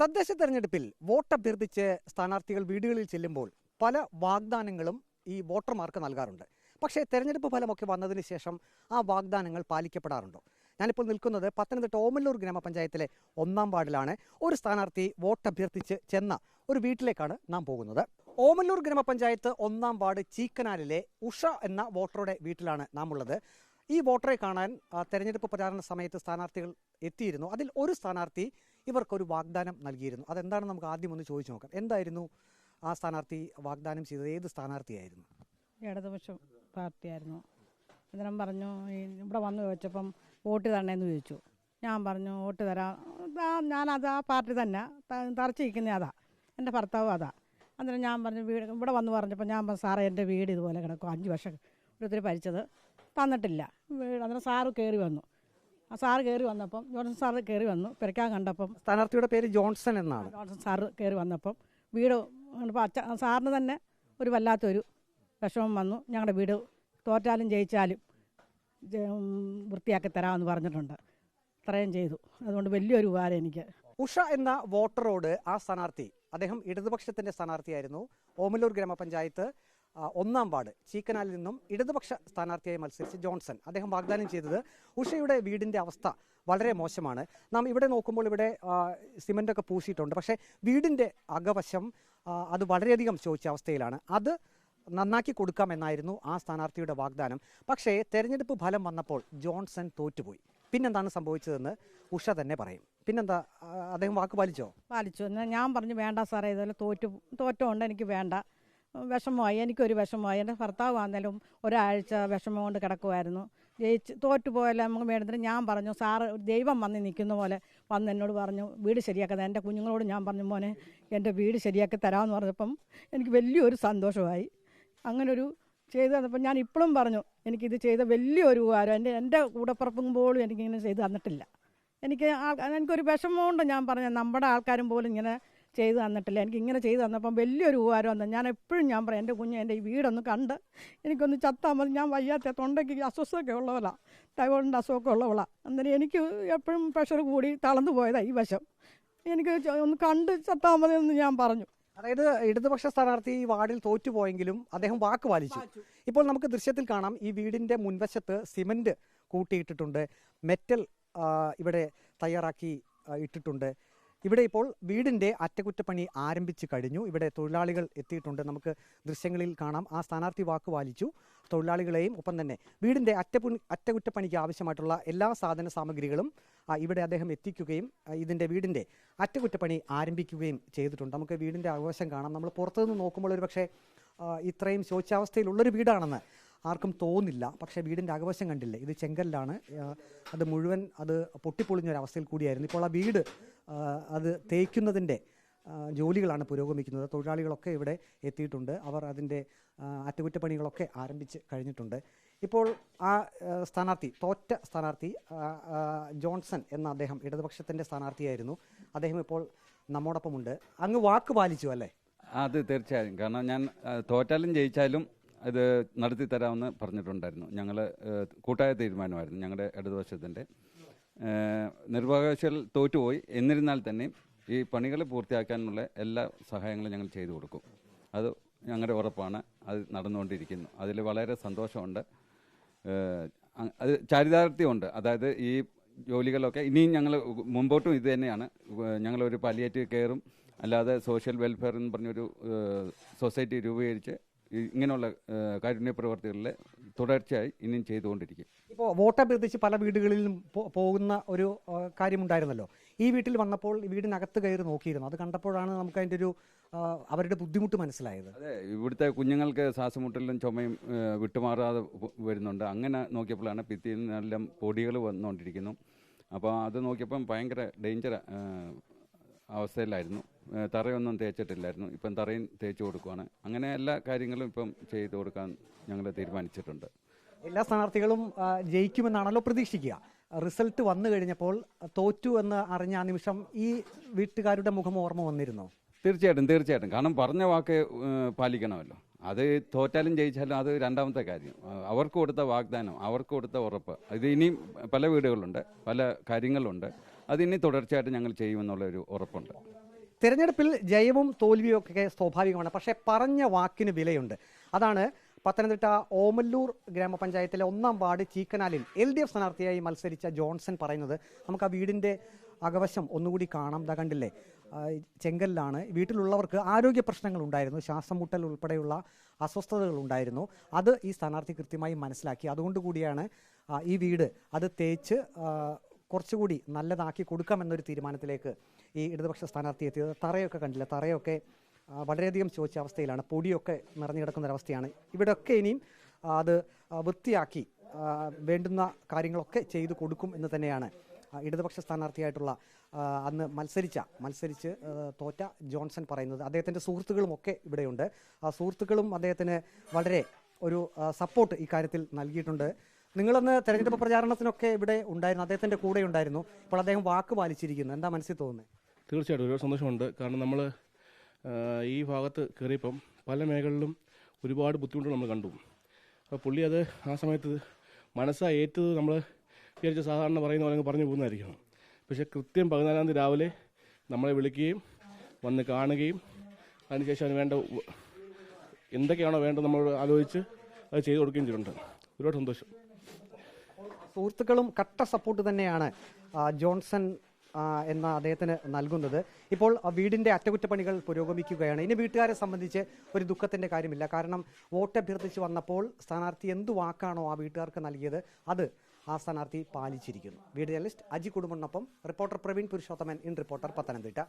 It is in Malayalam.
തദ്ദേശ തെരഞ്ഞെടുപ്പിൽ വോട്ട് അഭ്യർത്ഥിച്ച് സ്ഥാനാർത്ഥികൾ വീടുകളിൽ ചെല്ലുമ്പോൾ പല വാഗ്ദാനങ്ങളും ഈ വോട്ടർമാർക്ക് നൽകാറുണ്ട്. പക്ഷേ തെരഞ്ഞെടുപ്പ് ഫലമൊക്കെ വന്നതിന് ശേഷം ആ വാഗ്ദാനങ്ങൾ പാലിക്കപ്പെടാറുണ്ടോ? ഞാനിപ്പോൾ നിൽക്കുന്നത് പത്തനംതിട്ട ഓമല്ലൂർ ഗ്രാമപഞ്ചായത്തിലെ ഒന്നാം വാർഡിലാണ്. ഒരു സ്ഥാനാർത്ഥി വോട്ട് അഭ്യർത്ഥിച്ച് ചെന്ന ഒരു വീട്ടിലേക്കാണ് നാം പോകുന്നത്. ഓമല്ലൂർ ഗ്രാമപഞ്ചായത്ത് ഒന്നാം വാർഡ് ചീക്കനാലിലെ ഉഷ എന്ന വോട്ടറുടെ വീട്ടിലാണ് നാം ഉള്ളത് ഈ വോട്ടറെ കാണാൻ തെരഞ്ഞെടുപ്പ് പ്രചാരണ സമയത്ത് സ്ഥാനാർത്ഥികൾ എത്തിയിരുന്നു. അതിൽ ഒരു സ്ഥാനാർത്ഥി ഇവർക്കൊരു വാഗ്ദാനം നൽകിയിരുന്നു. അതെന്താണെന്ന് നമുക്ക് ആദ്യം ഒന്ന് ചോദിച്ചു നോക്കാം. എന്തായിരുന്നു ആ സ്ഥാനാർത്ഥി വാഗ്ദാനം ചെയ്തത്? ഏത് സ്ഥാനാർത്ഥിയായിരുന്നു? ഇടതുപക്ഷ പാർട്ടിയായിരുന്നു. അന്നേരം പറഞ്ഞു ഇവിടെ വന്നു ചോദിച്ചപ്പം വോട്ട് തരണേന്ന് ചോദിച്ചു. ഞാൻ പറഞ്ഞു വോട്ട് തരാം. ഞാനത് ആ പാർട്ടി തന്നെ തറച്ചിരിക്കുന്ന അതാ. എന്റെ ഭർത്താവും അതാ. അന്നേരം ഞാൻ പറഞ്ഞു വീട് ഇവിടെ വന്ന് പറഞ്ഞപ്പോൾ ഞാൻ പറഞ്ഞു സാറേ എന്റെ വീട് ഇതുപോലെ കിടക്കും. അഞ്ച് വർഷം ഒത്തിരി ഭരിച്ചത്. തന്നിട്ടില്ല. വീട് അന്നേരം സാറ് കയറി വന്നു. ആ സാറ് കയറി വന്നപ്പം ജോൺസൺ സാറ് കയറി വന്നു. പെരക്കാൻ കണ്ടപ്പം സ്ഥാനാർത്ഥിയുടെ പേര് ജോൺസൺ എന്നാണ്. ജോൺസൺ സാറ് കയറി വന്നപ്പം വീട് കണ്ടപ്പോൾ അച്ഛ സാറിന് തന്നെ ഒരു വല്ലാത്തൊരു വിഷമം വന്നു. ഞങ്ങളുടെ വീട് തോറ്റാലും ജയിച്ചാലും വൃത്തിയാക്കി തരാമെന്ന് പറഞ്ഞിട്ടുണ്ട്. ഇത്രയും ചെയ്തു. അതുകൊണ്ട് വലിയൊരു ഉപകാരം എനിക്ക്. ഉഷ എന്ന വോട്ടറോട് ആ സ്ഥാനാർത്ഥി അദ്ദേഹം ഇടതുപക്ഷത്തിന്റെ സ്ഥാനാർത്ഥിയായിരുന്നു. ഓമലൂർ ഗ്രാമപഞ്ചായത്ത് ഒന്നാം വാർഡ് ചീക്കനാലിൽ നിന്നും ഇടതുപക്ഷ സ്ഥാനാർത്ഥിയായി മത്സരിച്ച് ജോൺസൺ. അദ്ദേഹം വാഗ്ദാനം ചെയ്തത് ഉഷയുടെ വീടിന്റെ അവസ്ഥ വളരെ മോശമാണ്. നാം ഇവിടെ നോക്കുമ്പോൾ ഇവിടെ ആ, സിമന്റൊക്കെ പൂശിയിട്ടുണ്ട്. പക്ഷേ വീടിന്റെ അകവശം അത് വളരെയധികം ചോദിച്ച അവസ്ഥയിലാണ്. അത് നന്നാക്കി കൊടുക്കാമെന്നായിരുന്നു ആ സ്ഥാനാർത്ഥിയുടെ വാഗ്ദാനം. പക്ഷേ തെരഞ്ഞെടുപ്പ് ഫലം വന്നപ്പോൾ ജോൺസൺ തോറ്റുപോയി. പിന്നെന്താണ് സംഭവിച്ചതെന്ന് ഉഷ തന്നെ പറയും. പിന്നെന്താ അദ്ദേഹം വാക്ക് പാലിച്ചോ? പാലിച്ചു. ഞാൻ പറഞ്ഞു വേണ്ട സാറേ ഇതുപോലെ തോറ്റു തോറ്റമുണ്ട് എനിക്ക് വേണ്ട. വിഷമമായി എനിക്കൊരു വിഷമമായി. എന്റെ ഭർത്താവ് ആണെങ്കിലും ഒരാഴ്ച വിഷമം കൊണ്ട് കിടക്കുമായിരുന്നു ജയിച്ച് തോറ്റു പോയാലും നമുക്ക് വേണ്ടത്തിന് ഞാൻ പറഞ്ഞു സാറ് ദൈവം വന്ന് നിൽക്കുന്ന പോലെ വന്ന് എന്നോട് പറഞ്ഞു വീട് ശരിയാക്കുന്നത് എന്റെ കുഞ്ഞുങ്ങളോട് ഞാൻ പറഞ്ഞു മോനെ എന്റെ വീട് ശരിയാക്കി തരാമെന്ന് പറഞ്ഞപ്പം എനിക്ക് വലിയൊരു സന്തോഷമായി. അങ്ങനൊരു ചെയ്തു തന്നപ്പോൾ ഞാൻ ഇപ്പോഴും പറഞ്ഞു എനിക്കിത് ചെയ്ത വലിയൊരു ഉപകാരം. എന്റെ എന്റെ കൂടപ്പുറപ്പും പോലും എനിക്കിങ്ങനെ ചെയ്ത് തന്നിട്ടില്ല. എനിക്ക് ആൾ എനിക്കൊരു വിഷമമുണ്ട് ഞാൻ പറഞ്ഞു നമ്മുടെ ആൾക്കാരും പോലും ഇങ്ങനെ ചെയ്തു തന്നിട്ടില്ല. എനിക്ക് ഇങ്ങനെ ചെയ്ത് തന്നപ്പം വലിയൊരു ഉപകാരം തന്നെ ഞാൻ എപ്പോഴും ഞാൻ പറയാം എന്റെ കുഞ്ഞ് എന്റെ ഈ വീടൊന്ന് കണ്ട് എനിക്കൊന്ന് ചത്താൽ മതി. ഞാൻ വയ്യാത്ത തൊണ്ടയ്ക്ക് അസ്വസ്ഥമൊക്കെ ഉള്ളവളാണ് തൈറോയിഡിന്റെ അസുഖമൊക്കെ ഉള്ളവളാണ് അന്നേരം എനിക്ക് എപ്പോഴും പ്രഷർ കൂടി തളർന്നു പോയതാണ് ഈ വശം. എനിക്ക് ഒന്ന് കണ്ട് ചത്താൽ മതി എന്ന് ഞാൻ പറഞ്ഞു. അതായത് ഇടതുപക്ഷ സ്ഥാനാർത്ഥി ഈ വാർഡിൽ തോറ്റുപോയെങ്കിലും അദ്ദേഹം വാക്ക് പാലിച്ചു. ഇപ്പോൾ നമുക്ക് ദൃശ്യത്തിൽ കാണാം. ഈ വീടിന്റെ മുൻവശത്ത് സിമന്റ് കൂട്ടിയിട്ടിട്ടുണ്ട്. മെറ്റൽ ഇവിടെ തയ്യാറാക്കി ഇട്ടിട്ടുണ്ട്. ഇവിടെ ഇപ്പോൾ വീടിന്റെ അറ്റകുറ്റപ്പണി ആരംഭിച്ചു കഴിഞ്ഞു. ഇവിടെ തൊഴിലാളികൾ എത്തിയിട്ടുണ്ട്. നമുക്ക് ദൃശ്യങ്ങളിൽ കാണാം. ആ സ്ഥാനാർത്ഥി വാക്ക് പാലിച്ചു. തൊഴിലാളികളെയും ഒപ്പം തന്നെ വീടിന്റെ അറ്റപ്പു അറ്റകുറ്റപ്പണിക്ക് ആവശ്യമായിട്ടുള്ള എല്ലാ സാധന സാമഗ്രികളും ഇവിടെ അദ്ദേഹം എത്തിക്കുകയും ഇതിന്റെ വീടിന്റെ അറ്റകുറ്റപ്പണി ആരംഭിക്കുകയും ചെയ്തിട്ടുണ്ട്. നമുക്ക് വീടിന്റെ ആഘോഷം കാണാം. നമ്മൾ പുറത്തുനിന്ന് നോക്കുമ്പോൾ ഒരു പക്ഷേ ഇത്രയും ശോച്യാവസ്ഥയിലുള്ളൊരു വീടാണെന്ന് ആർക്കും തോന്നില്ല. പക്ഷേ വീടിന്റെ അകവശം കണ്ടില്ലേ? ഇത് ചെങ്കല്ലാണ്. അത് മുഴുവൻ അത് പൊട്ടിപ്പൊളിഞ്ഞൊരവസ്ഥയിൽ കൂടിയായിരുന്നു. ഇപ്പോൾ ആ വീട് അത് തേക്കുന്നതിന്റെ ജോലികളാണ് പുരോഗമിക്കുന്നത്. തൊഴിലാളികളൊക്കെ ഇവിടെ എത്തിയിട്ടുണ്ട്. അവർ അതിന്റെ അറ്റകുറ്റപ്പണികളൊക്കെ ആരംഭിച്ച് കഴിഞ്ഞിട്ടുണ്ട്. ഇപ്പോൾ ആ സ്ഥാനാർത്ഥി തോറ്റ സ്ഥാനാർത്ഥി ജോൺസൺ എന്ന അദ്ദേഹം ഇടതുപക്ഷത്തിന്റെ സ്ഥാനാർത്ഥിയായിരുന്നു. അദ്ദേഹം ഇപ്പോൾ നമ്മോടൊപ്പമുണ്ട്. അങ്ങ് വാക്ക് പാലിച്ചു അല്ലേ? അത് തീർച്ചയായും. കാരണം ഞാൻ തോറ്റാലും ജയിച്ചാലും ഇത് നടത്തി തരാമെന്ന് പറഞ്ഞിട്ടുണ്ടായിരുന്നു. ഞങ്ങൾ കൂട്ടായ തീരുമാനമായിരുന്നു ഞങ്ങളുടെ ഇടതുപക്ഷത്തിന്റെ നിർഭാഗ്യവശാൽ തോറ്റുപോയി. എന്നിരുന്നാൽ തന്നെയും ഈ പണികൾ പൂർത്തിയാക്കാനുള്ള എല്ലാ സഹായങ്ങളും ഞങ്ങൾ ചെയ്തു കൊടുക്കും. അത് ഞങ്ങളുടെ ഉറപ്പാണ്. അത് നടന്നുകൊണ്ടിരിക്കുന്നു. അതിൽ വളരെ സന്തോഷമുണ്ട്. അത് ചാരിതാർത്ഥ്യമുണ്ട്. അതായത് ഈ ജോലികളൊക്കെ ഇനിയും ഞങ്ങൾ മുമ്പോട്ടും ഇത് തന്നെയാണ്. ഞങ്ങളൊരു പാലിയേറ്റീവ് കെയറും അല്ലാതെ സോഷ്യൽ വെൽഫെയർ എന്ന് പറഞ്ഞൊരു സൊസൈറ്റി രൂപീകരിച്ച് ഇങ്ങനെയുള്ള കാരുണ്യ പ്രവർത്തികളിൽ തുടർച്ചയായി ഇനിയും ചെയ്തുകൊണ്ടിരിക്കും. ഇപ്പോൾ വോട്ട് അഭ്യർത്ഥിച്ച് പല വീടുകളിലും പോകുന്ന ഒരു കാര്യമുണ്ടായിരുന്നല്ലോ. ഈ വീട്ടിൽ വന്നപ്പോൾ വീടിനകത്ത് കയറി നോക്കിയിരുന്നു. അത് കണ്ടപ്പോഴാണ് നമുക്ക് അതിന്റെ ഒരു അവരുടെ ബുദ്ധിമുട്ട് മനസ്സിലായത്. അതെ ഇവിടുത്തെ കുഞ്ഞുങ്ങൾക്ക് ശ്വാസമുട്ടലും ചുമയും വിട്ടുമാറാതെ വരുന്നുണ്ട്. അങ്ങനെ നോക്കിയപ്പോഴാണ് ഭിത്തിയിൽ നിന്നെല്ലാം പൊടികൾ വന്നുകൊണ്ടിരിക്കുന്നു. അപ്പോൾ അത് നോക്കിയപ്പം ഭയങ്കര ഡേഞ്ചർ അവസ്ഥയിലായിരുന്നു. തറയൊന്നും തേച്ചിട്ടില്ലായിരുന്നു. ഇപ്പം തറയും തേച്ച് കൊടുക്കുവാണ്. അങ്ങനെ എല്ലാ കാര്യങ്ങളും ഇപ്പം ചെയ്തു കൊടുക്കാൻ ഞങ്ങൾ തീരുമാനിച്ചിട്ടുണ്ട്. എല്ലാ സ്ഥാനാർത്ഥികളും ജയിക്കുമെന്നാണല്ലോ പ്രതീക്ഷിക്കുക. റിസൾട്ട് വന്നു കഴിഞ്ഞപ്പോൾ തോറ്റു എന്ന് അറിഞ്ഞ ആ നിമിഷം ഈ വീട്ടുകാരുടെ മുഖം ഓർമ്മ വന്നിരുന്നോ? തീർച്ചയായിട്ടും തീർച്ചയായിട്ടും. കാരണം പറഞ്ഞ വാക്ക് പാലിക്കണമല്ലോ. അത് തോറ്റാലും ജയിച്ചാലും അത് രണ്ടാമത്തെ കാര്യം. അവർക്ക് കൊടുത്ത വാഗ്ദാനം അവർക്ക് കൊടുത്ത ഉറപ്പ്. ഇത് ഇനിയും പല വീടുകളുണ്ട് പല കാര്യങ്ങളുണ്ട്. അത് ഇനി തുടർച്ചയായിട്ട് ഞങ്ങൾ ചെയ്യുമെന്നുള്ള ഒരു ഉറപ്പുണ്ട്. തിരഞ്ഞെടുപ്പിൽ ജയവും തോൽവിയും ഒക്കെ സ്വാഭാവികമാണ്. പക്ഷേ പറഞ്ഞ വാക്കിന് വിലയുണ്ട്. അതാണ് പത്തനംതിട്ട ഓമല്ലൂർ ഗ്രാമപഞ്ചായത്തിലെ ഒന്നാം വാർഡ് ചീക്കനാലിൽ എൽ ഡി എഫ് സ്ഥാനാർത്ഥിയായി മത്സരിച്ച ജോൺസൺ പറയുന്നത് നമുക്ക് ആ വീടിന്റെ അകവശം ഒന്നുകൂടി കാണാം. ദാ കണ്ടില്ലേ? ചെങ്കലിലാണ്. വീട്ടിലുള്ളവർക്ക് ആരോഗ്യ പ്രശ്നങ്ങൾ ഉണ്ടായിരുന്നു. ശ്വാസം മുട്ടൽ ഉൾപ്പെടെയുള്ള അസ്വസ്ഥതകൾ ഉണ്ടായിരുന്നു. അത് ഈ സ്ഥാനാർത്ഥി കൃത്യമായി മനസ്സിലാക്കി. അതുകൊണ്ട് കൂടിയാണ് ഈ വീട് അത് തേച്ച് കുറച്ചുകൂടി നല്ലതാക്കി കൊടുക്കാമെന്നൊരു തീരുമാനത്തിലേക്ക് ഈ ഇടതുപക്ഷ സ്ഥാനാർത്ഥി എത്തിയത്. തറയൊക്കെ കണ്ടില്ല? തറയൊക്കെ വളരെയധികം ചോദിച്ച അവസ്ഥയിലാണ്. പൊടിയൊക്കെ നിറഞ്ഞു കിടക്കുന്ന ഇവിടെയൊക്കെ ഇനിയും അത് വൃത്തിയാക്കി വേണ്ടുന്ന കാര്യങ്ങളൊക്കെ ചെയ്തു കൊടുക്കും എന്ന് തന്നെയാണ് ഇടതുപക്ഷ സ്ഥാനാർത്ഥിയായിട്ടുള്ള അന്ന് മത്സരിച്ച മത്സരിച്ച് തോറ്റ ജോൺസൺ പറയുന്നത്. അദ്ദേഹത്തിന്റെ സുഹൃത്തുക്കളും ഒക്കെ ഇവിടെയുണ്ട്. ആ സുഹൃത്തുക്കളും അദ്ദേഹത്തിന് വളരെ ഒരു സപ്പോർട്ട് ഇക്കാര്യത്തിൽ നൽകിയിട്ടുണ്ട്. നിങ്ങളന്ന് തെരഞ്ഞെടുപ്പ് പ്രചാരണത്തിനൊക്കെ ഇവിടെ ഉണ്ടായിരുന്നു അദ്ദേഹത്തിന്റെ കൂടെ ഉണ്ടായിരുന്നു. അപ്പോൾ അദ്ദേഹം വാക്ക് പാലിച്ചിരിക്കുന്നു. എന്താ മനസ്സിൽ തോന്നുന്നത് തീർച്ചയായിട്ടും ഒരുപാട് സന്തോഷമുണ്ട്. കാരണം നമ്മൾ ഈ ഭാഗത്ത് കയറിയപ്പം പല മേഖലകളിലും ഒരുപാട് ബുദ്ധിമുട്ടുകൾ നമ്മൾ കണ്ടു. അപ്പോൾ പുള്ളി അത് ആ സമയത്ത് മനസ്സാ ഏറ്റത് നമ്മൾ വിചാരിച്ച സാധാരണ പറയുന്ന പോലെ പറഞ്ഞു പോകുന്നതായിരിക്കണം. പക്ഷെ കൃത്യം പതിനാലാം തീയതി രാവിലെ നമ്മളെ വിളിക്കുകയും വന്ന് കാണുകയും അതിനുശേഷം അതിന് വേണ്ട എന്തൊക്കെയാണോ വേണ്ടത് നമ്മൾ ആലോചിച്ച് അത് ചെയ്തു കൊടുക്കുകയും ചെയ്തിട്ടുണ്ട്. ഒരുപാട് സന്തോഷം. സുഹൃത്തുക്കളും കട്ട സപ്പോർട്ട് തന്നെയാണ് ജോൺസൺ എന്ന അദ്ദേഹത്തിന് നൽകുന്നത്. ഇപ്പോൾ വീടിന്റെ അറ്റകുറ്റപ്പണികൾ പുരോഗമിക്കുകയാണ്. ഇനി വീട്ടുകാരെ സംബന്ധിച്ച് ഒരു ദുഃഖത്തിന്റെ കാര്യമില്ല. കാരണം വോട്ട് അഭ്യർത്ഥിച്ച് വന്നപ്പോൾ സ്ഥാനാർത്ഥി എന്തു വാക്കാണോ ആ വീട്ടുകാർക്ക് നൽകിയത് അത് ആ സ്ഥാനാർത്ഥി പാലിച്ചിരിക്കുന്നു. Video journalist Aji കുടുംബനൊപ്പം reporter Praveen Purushothaman in reporter Pathanamthitta.